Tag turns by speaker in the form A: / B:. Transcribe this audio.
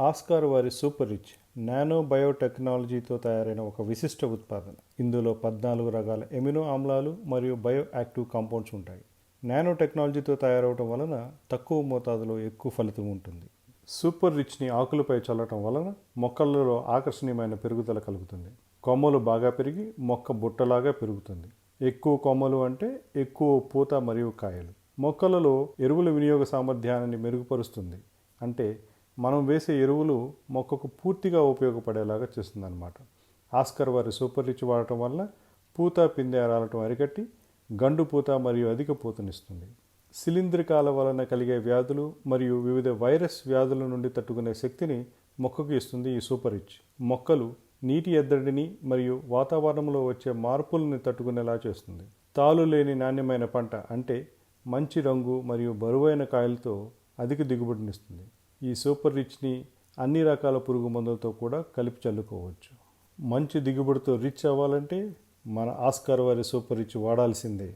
A: Oscar వారి super rich nano బయోటెక్నాలజీతో తయారైన ఒక విశిష్ట ఉత్పాదన. ఇందులో పద్నాలుగు రకాల ఎమినో ఆమ్లాలు మరియు బయో యాక్టివ్ కాంపౌండ్స్ ఉంటాయి. నానో టెక్నాలజీతో తయారవటం వలన తక్కువ మోతాదులో ఎక్కువ ఫలితం ఉంటుంది. సూపర్ రిచ్ని ఆకులపై చల్లటం వలన మొక్కలలో ఆకర్షణీయమైన పెరుగుదల కలుగుతుంది. కొమ్మలు బాగా పెరిగి మొక్క బుట్టలాగా పెరుగుతుంది. ఎక్కువ కొమ్మలు అంటే ఎక్కువ పూత మరియు కాయలు. మొక్కలలో ఎరువుల వినియోగ సామర్థ్యాన్ని మెరుగుపరుస్తుంది. అంటే మనం వేసే ఎరువులు మొక్కకు పూర్తిగా ఉపయోగపడేలాగా చేస్తుందన్నమాట. ఆస్కర్ వారి సూపర్ రిచ్ వాడటం వల్ల పూత పిందె రాలటం అరికట్టి గండు పూత మరియు అధిక పూతనిస్తుంది శిలీంధ్రికాల వలన కలిగే వ్యాధులు మరియు వివిధ వైరస్ వ్యాధుల నుండి తట్టుకునే శక్తిని మొక్కకు ఇస్తుంది ఈ సూపర్ రిచ్. మొక్కలు నీటి ఎద్దడిని మరియు వాతావరణంలో వచ్చే మార్పులను తట్టుకునేలా చేస్తుంది. తాలు లేని నాణ్యమైన పంట అంటే మంచి రంగు మరియు బరువైన కాయలతో అధిక దిగుబడినిస్తుంది. ఈ సూపర్ రిచ్ని అన్ని రకాల పురుగు మందులతో కూడా కలిపి చల్లుకోవచ్చు. మంచి దిగుబడితో రిచ్ అవ్వాలంటే మన ఆస్కార్ వారి సూపర్ రిచ్ వాడాల్సిందే.